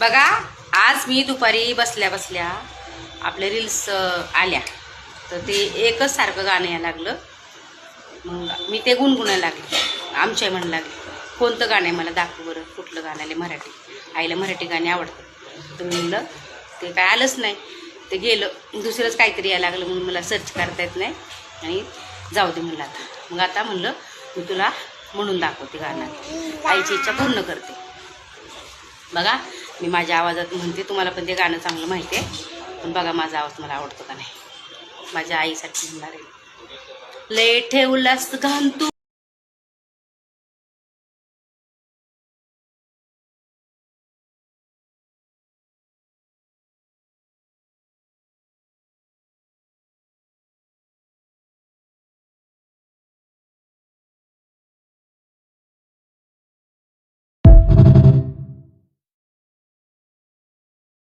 बघा आज मी दुपारी बसल्या बसल्या आपल्या रील्स आल्या. तर ते एकच सारखं गाणं यायला लागलं. मग मी ते गुणगुणायला लागले. आमच्या म्हणायला लागले कोणतं गाणं आहे मला दाखव बरं कुठलं गाणं आलं मराठी? आईला मराठी गाणे आवडतं तर मी म्हणलं ते काय आलंच नाही. ते गेलं. दुसरंच काहीतरी यायला लागलं म्हणून मला सर्च करता येत नाही. आणि जाऊ दे म्हणलं आता. मग आता म्हणलं मी तुला म्हणून दाखवते गाणं. आईची इच्छा पूर्ण करते. बघा मी माझ्या आवाजात म्हणते तुम्हाला पण ते गाणं चांगलं माहिती आहे. पण बघा माझा आवाज मला आवडतो का नाही. माझ्या आईसाठी म्हणणार आहे. लय ठेवलास घाण तू.